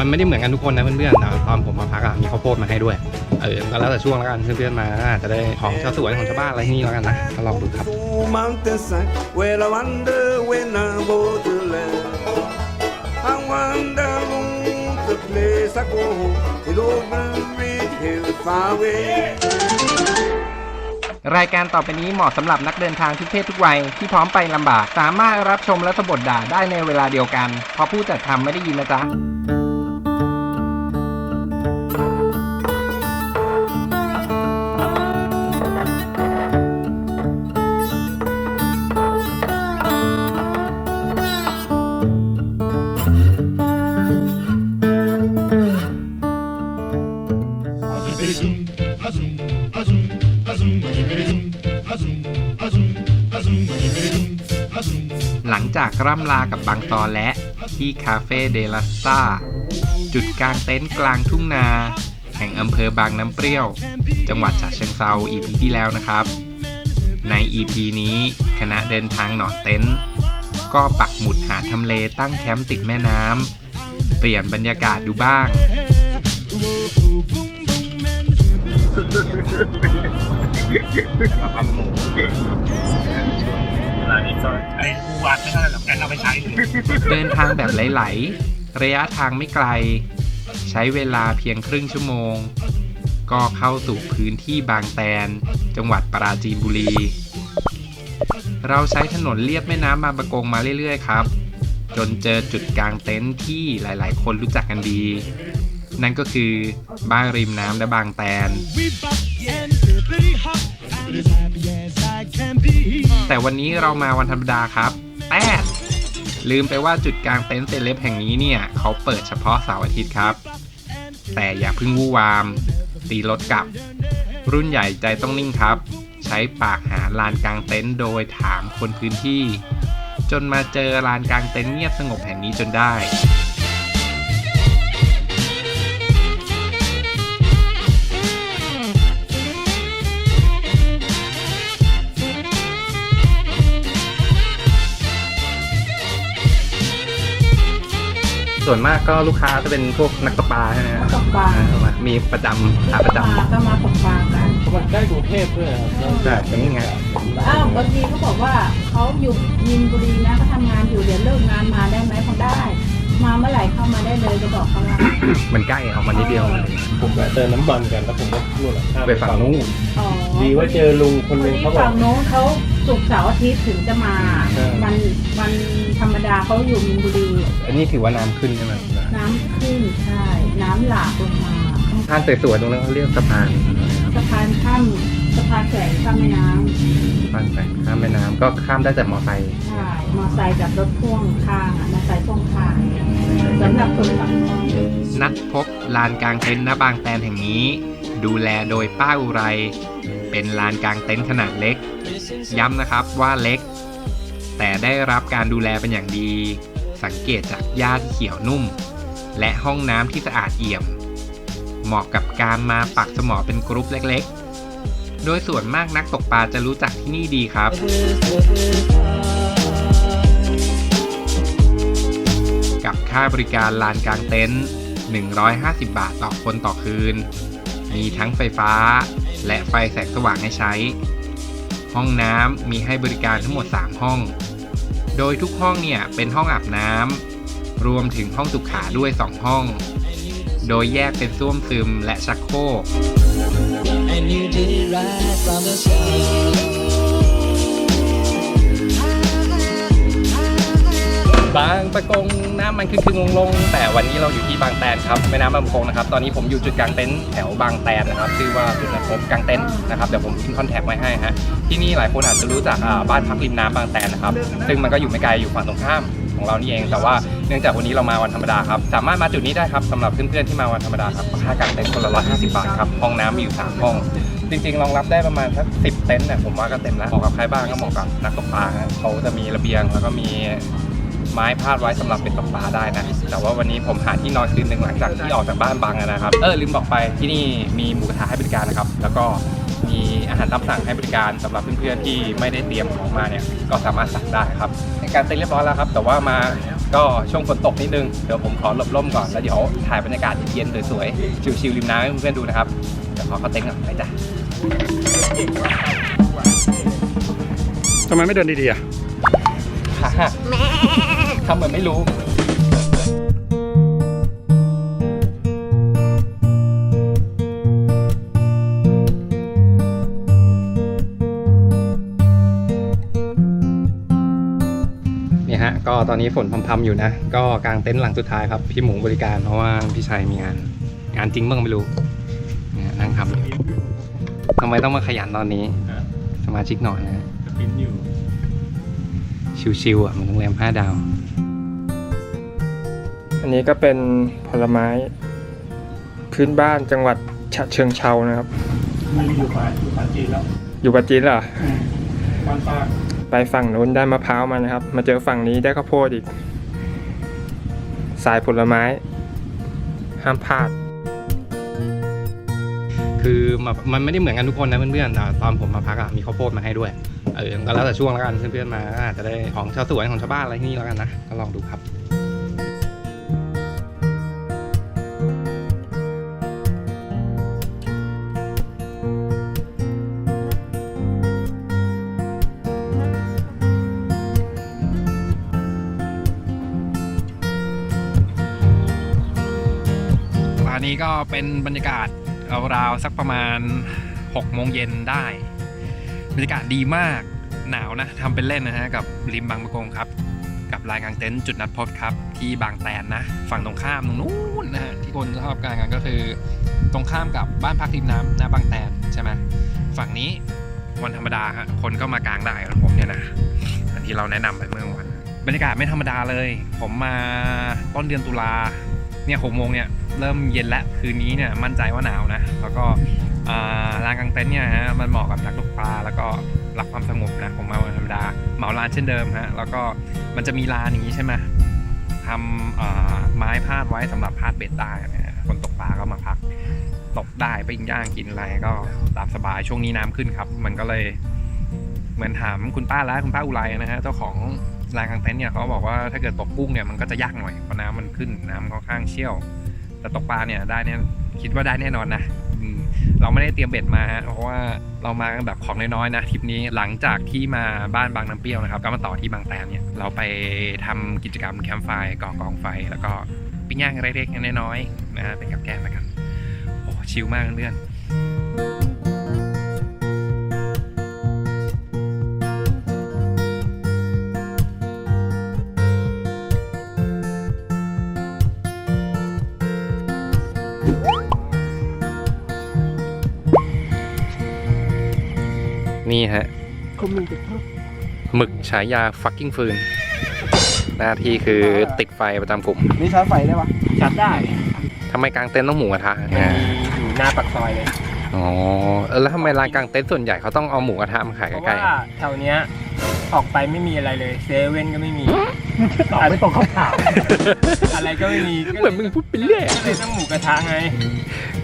มันไม่ได้เหมือนกันทุกคนนะเพื่อนๆแต่ตอนผมมาพักอะมีข้าวโพดมาให้ด้วย เออก็แล้วแต่ช่วงแล้วกันเพื่อนๆมาอาจจะได้ของชาวสวนของชาวบ้านอะไรที่นี่แล้วกันนะก็ลองดูครับ the place I go, it over red hill far away. รายการต่อไปนี้เหมาะสำหรับนักเดินทางทุกเพศทุกวัยที่พร้อมไปลำบาก สามารถรับชมและสบดด่าได้ในเวลาเดียวกัน เพราะผู้จัดทำไม่ได้ยินนะจ๊ะ จากร่ำลากับบางตอและที่คาเฟ่เดลัสตาจุดกลางเต็นท์กลางทุ่งนา แห่งอำเภอบางน้ำเปรี้ยว จังหวัดฉะเชิงเซา EP ที่แล้วนะครับ ใน EP นี้คณะเดินทางหนอเต็นท์ก็ปักหมุดหาทำเลตั้งแคมป์ติดแม่น้ำเปลี่ยนบรรยากาศดูบ้างร้านนี้ก็ ไอ้บูวัดไม่เท่าไหร่หรอกแต่เอาไปใช้เลยเดินทางแบบไหลๆ ระยะทางไม่ไกล ใช้เวลาเพียงครึ่งชั่วโมง ก็เข้าสู่พื้นที่บางแตน จังหวัดปราจีนบุรี เราใช้ถนนเลียบแม่น้ำบางปะกงมาเรื่อยๆครับ จนเจอจุดกลางเต็นท์ที่หลายๆ คนรู้จักกันดี นั่นก็คือบ้านริมน้ำและบางแตน แต่วันนี้เรามาวันธรรมดาครับแป๊ดลืมไปว่าจุดกลางเต็นท์เซเลบแห่งนี้เนี่ย เขาเปิดเฉพาะเสาร์อาทิตย์ครับ แต่อย่าเพิ่งวู่วาม ตีรถกลับ รุ่นใหญ่ใจต้องนิ่งครับ ใช้ปากหาลานกลางเต็นท์โดยถามคนพื้นที่ จนมาเจอลานกลางเต็นท์เงียบสงบแห่งนี้จนได้ ส่วนมากก็ลูกค้าจะเป็นพวกนักตกปลาใช่ไหมฮะตกปลา อ่มามีประจำขาประจมาก็มาตกปลากันมันใกล้กรุงเทพด้วยครับำใช่อย่างนี้ไงอ้าวบางทีเขาบอกว่าเขาอยู่ยินบุรีนะเขาทำงานอยู่เดี๋ยวเลิกงานมาได้ไหมเขาได้ มาเมื่อไหร่เข้ามาได้เลยจะบอกเขาว่ามันใกล้เอามานิดเดียวผมแวะเติมน้ำมันกันแล้วผมก็นู่นแหละข้ามไปฝั่งนู้นอ๋อดีว่าเจอลุงคนหนึงที่เขาบอกฝั่งโน้นเขา สุกร์เสาร์อาทิตย์ถึงจะมา ใช่ วันวันธรรมดาเขาอยู่มินบุรี อันนี้ถือว่าน้ำขึ้นใช่ไหมน้ำขึ้นใช่ น้ำหลากลงมาท่านสวยๆตรงนั้นเขาเรียกสะพานสะพานข้ามสะพานแขวงข้ามแม่น้สะพานแฝงข้ามแม่น้ำก็ข้ามได้แต่มอไซค์ำใช่มอไซค์กับรถพ่วงข้างอะมอไซค์พ่วงข้างสำหรับคนปากคลองนัดพบลานกลางเต็นท์ณบางแตนแห่งนี้ ดูแลโดยป้าอุไร เป็นลานกลางเต็นท์ขนาดเล็ก ย้ำนะครับว่าเล็ก แต่ได้รับการดูแลเป็นอย่างดี สังเกตจากหญ้าที่เขียวนุ่ม และห้องน้ำที่สะอาดเอี่ยม เหมาะกับการมาปักสมอเป็นกรุ๊ปเล็กๆ โดยส่วนมากนักตกปลาจะรู้จักที่นี่ดีครับกับค่าบริการลานกลางเต็นท์150 บาทต่อคนต่อคืน มีทั้งไฟฟ้า และไฟแสงสว่างให้ใช้ ห้องน้ำมีให้บริการทั้งหมด 3 ห้อง โดยทุกห้องเนี่ยเป็นห้องอาบน้ำรวมถึงห้องสุขาด้วย 2 ห้อง โดยแยกเป็นส้วมซึมและชักโครก บางประกงน้ำมันคือคือลงลงๆแต่วันนี้เราอยู่ที่บางแตนครับแม่น้ำบางประกงนะครับตอนนี้ผมอยู่จุดกลางเต็นท์แถวบางแตนนะครับชื่อว่าจุดนัดพบกลางเต็นท์นะครับเดี๋ยวผมทิ้งคอนแทคไว้ให้ฮะที่นี่หลายคนอาจจะรู้จักบ้านพักริมน้ำบางแตนนะครับซึ่งมันก็อยู่ไม่ไกลอยู่ฝั่งตรงข้ามของเรานี่เองแต่ว่าเนื่องจากวันนี้เรามาวันธรรมดาครับสามารถมาจุดนี้ได้ครับสำหรับเพื่อนๆที่มาวันธรรมดาครับค่ากางเต็นท์คนละ150บบาทครับห้องน้ำมีอยู่สามห้องจริงๆรองรับได้ประมาณสักสิบเต็นท์เนี่ยผมว่าก็เต็มแล้วเหมาะกับใครบ้างก็เหมาะกับนักตกปลาเขาจะมีระเบียงแล้วก็มี ไม้พาดไว้สำหรับเป็นตกปลาได้นะ แต่ว่าวันนี้ผมหาที่นอนคืนหนึ่งหลังจากที่ออกจากบ้านบางอะนะครับ เออลืมบอกไปที่นี่มีหมูกระทะให้บริการนะครับ แล้วก็มีอาหารตามสั่งให้บริการสำหรับเพื่อนๆที่ไม่ได้เตรียมของมาเนี่ยก็สามารถสั่งได้ครับในการเต็นท์เรียบร้อยแล้วครับ แต่ว่ามาก็ช่วงฝนตกนิดนึงเดี๋ยวผมขอหลบร่มก่อนแล้วเดี๋ยวถ่ายบรรยากาศเย็นๆสวยๆชิลๆริมน้ำให้เพื่อนๆดูนะครับเดี๋ยวขอเข้าเต็นท์ก่อนไปจ้ะทำไมไม่เดินดีๆอะฮ่าๆ ทำเหมือนไม่รู้นี่ฮะ ก็ตอนนี้ฝนพรำๆอยู่นะ ก็กางเต็นท์หลังสุดท้ายครับ พี่หมูบริการเพราะว่าพี่ชัยมีงาน งานจริงบ้างไม่รู้เนี่ยนั่งทำอยู่ทำไมต้องมาขยันตอนนี้ สมาชิกหน่อยนะ ปิ้นอยู่ ชิวๆอะเหมันโรงแรมห้าดาวอั นนี้ก็เป็นผลไม้ พื้นบ้านจังหวัดฉะเชิงเทรานะครับไม่อยู่ป่าอยู่ป่าจีนแล้วอยู่ปัจจีนเหรอบ้านป้าไปฝั่งนู้นได้มะพร้าวมานะครับ มาเจอฝั่งนี้ได้ข้าวโพดอีก สายผลไม้ ห้ามพลาด คือมันมันไม่ได้เหมือนกันทุกคนนะเพื่อนๆแต่ตอนผมมาพักอะมีข้าวโพดมาให้ด้วยเออก็แล้วแต่ช่วงแล้วกันเพื่อนๆมาก็อาจจะได้ของชาวสวนของชาวบ้านอะไรที่นี่แล้วกันนะก็ลองดูครับ นนี้ก็เป็นบรรยากาศราวๆสักประมาณ6โมงเย็นได้ บรรยากาศดีมากหนาวนะทำเป็นเล่นนะฮะกับริมบางประกงครับ กับลานกางเต็นท์จุดนัดพบครับ ที่บางแตนนะ ฝั่งตรงข้ามตรงนู้นนะฮะที่คนชอบการกันก็คือ ตรงข้ามกับบ้านพักริมน้ำหน้าบางแตนใช่ไหมฝั่งนี้วันธรรมดาฮะคนก็มากางได้ของผมเนี่ยนะอันที่เราแนะนำไปเมื่อวัน บรรยากาศไม่ธรรมดาเลย ผมมาต้นเดือนตุลาเนี่ยหกโมงเนี่ย เริ่มเย็นแล้วคืนนี้เนี่ยมั่นใจว่าหนาวนะ แล้วก็ลานกลางเต็นท์เนี่ยฮะมันเหมาะกับนักตกปลาแล้วก็รักความสงบนะผมมาวันธรรมดาเหมาลานเช่นเดิมฮะแล้วก็มันจะมีลานอย่างนี้ใช่ไหมทำไม้พาดไว้สำหรับพาดเบ็ดได้นะคนตกปลาก็มาพักตกได้ไปย่างกินอะไรก็ตามสบายช่วงนี้น้ำขึ้นครับ มันก็เลยเหมือนถามคุณป้าแล้วคุณป้าอุไรนะฮะเจ้าของร้านกลางเต็นท์เนี่ยเขาบอกว่าถ้าเกิดตกกุ้งเนี่ยมันก็จะยากหน่อยเพราะน้ำมันขึ้นน้ำค่อนข้างเชี่ยว แต่ตกปลาเนี่ยได้เนี่ยคิดว่าได้แน่นอนนะเราไม่ได้เตรียมเบ็ดมาฮะเพราะว่าเรามากันแบบของน้อยๆนะทริปนี้หลังจากที่มาบ้านบางน้ำเปรี้ยวนะครับ ก็มาต่อที่บางแตนเนี่ยเราไปทำกิจกรรมแคมป์ไฟก่อกองไฟ แล้วก็ปิ้งย่างเล็กๆน้อยๆนะฮะเป็นกับแกล้มกันโอ้ชิลมากเพื่อน นี่ฮะหมึกฉายา fucking ฟืน หน้าที่คือติดไฟประจำกลุ่มนี่ชาร์จไฟได้ปะจัดได้ทำไมกลางเต็นท์ต้องหมูกระทะเนี่ยอยู่หน้าปากซอยเลยอ๋อเออแล้วทำไมร้านกลางเต็นท์ส่วนใหญ่เขาต้องเอาหมูกระทะมาขายเพราะใกล้ว่าแถวเนี้ยออกไปไม่มีอะไรเลยเซเว่นก็ไม่มี ตอบไม่ตรงคำถามอะไรก็ไม่มีๆเหมือนมึงพูดไปเรื่อยก็เลยต้องหมูกระทะไง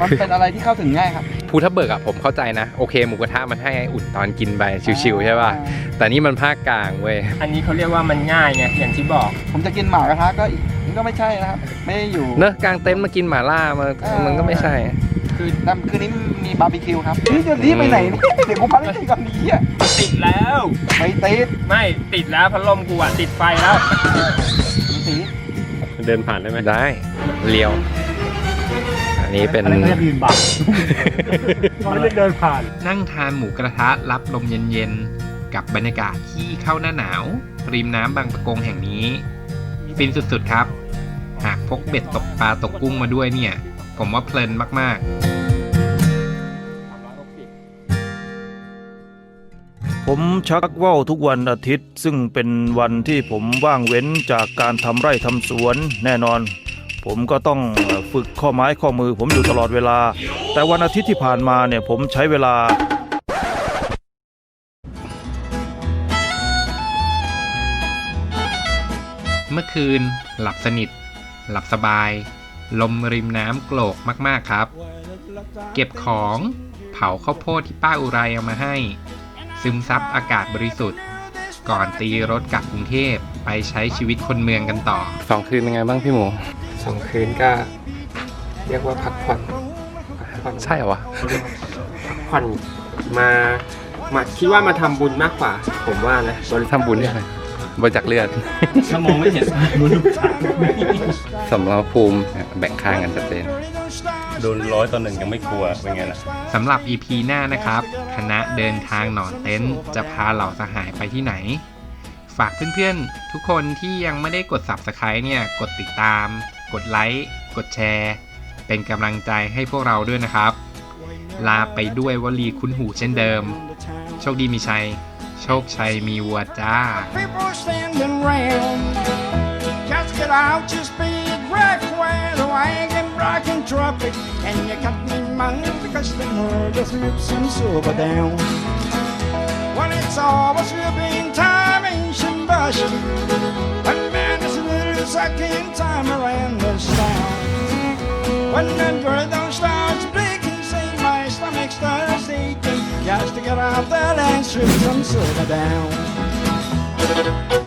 มันเป็นอะไรที่เข้าถึงง่ายครับภูทับเบิกอะผมเข้าใจนะ โอเคหมูกระทะมันให้อุ่นตอนกินไปชิวๆใช่ป่ะแต่นี่มันภาคกลางเว้ยอันนี้เขาเรียกว่ามันง่ายไงอย่างที่บอก ผมจะกินหมากระทะก็มันก็ไม่ใช่นะครับ ไม่ได้อยู่เนอะกลางเต็นท์มากินหม่าล่ามันเออมันก็ไม่ใช่ คือน้ำคืนนี้มีบาร์บีคิวครับนี่จะรีบไปไหนเนี่ยเดี๋ยวกูพักไม่ติดกับนี้อะติดแล้วไม่ติดไม่ติดแล้วพัดลมกูอะติดไฟแล้วไม่ติดเดินผ่านได้ไหมได้ เลียว อันนี้เป็นอันนี้เรียกยืนบังไม่ได้เดินผ่าน นั่งทานหมูกระทะรับลมเย็นๆ กับบรรยากาศที่เข้าหน้าหนาว ริมน้ำบางประกงแห่งนี้ ฟินสุดๆครับ หากพกเบ็ดตกปลาตกกุ้งมาด้วยเนี่ย ผมว่าเพลินมาก ๆ ผมชักว่าวทุกวันอาทิตย์ ซึ่งเป็นวันที่ผมว่างเว้นจากการทำไร่ทำสวนแน่นอน ผมก็ต้องเอ่อฝึกข้อไม้ข้อมือ ผมอยู่ตลอดเวลา แต่วันอาทิตย์ที่ผ่านมาเนี่ยผมใช้เวลาเมื่อคืน หลับสนิท หลับสบาย ลมริมน้ำโกรกมากๆครับ เก็บของเผาข้าวโพดที่ป้าอุไรเอามาให้ ซึมซับอากาศบริสุทธิ์ ก่อนตีรถกลับกรุงเทพไปใช้ชีวิตคนเมืองกันต่อสองคืนเป็นไงบ้างพี่หมูสองคืนก็ เรียกว่าพักผ่อนพักผ่อนใช่เหรอวะพักผ่อนมามาคิดว่ามาทำบุญมากกว่า ผมว่านะบริทำบุญใช่ไหม บริจาคเลือดถ้ามองไม่เห็นสำหรับภูมิแบ่งข้างกันชัดเจนโดนร้อยต่อหนึ่งยังไม่กลัวเป็นไงล่ะสำหรับ EP หน้านะครับ คณะเดินทางหนอนเต็นท์จะพาเหล่าสหายไปที่ไหน ฝากเพื่อนๆ ทุกคนที่ยังไม่ได้กด Subscribe เนี่ย กดติดตาม กดไลค์กดแชร์ เป็นกำลังใจให้พวกเราด้วยนะครับ ลาไปด้วยวลีคุ้นหูเช่นเดิม โชคดีมีชัย โชคชัยมีวัวจ้า People standing round. Just get out your speed, wreck where the wagon rocking traffic. And you cut me money because the murder's lips and silver down. When it's all a slipping time in Shimbashi. When man is a little sucking time around the sound. When the rhythm starts breaking, Get off that anxious and settle down.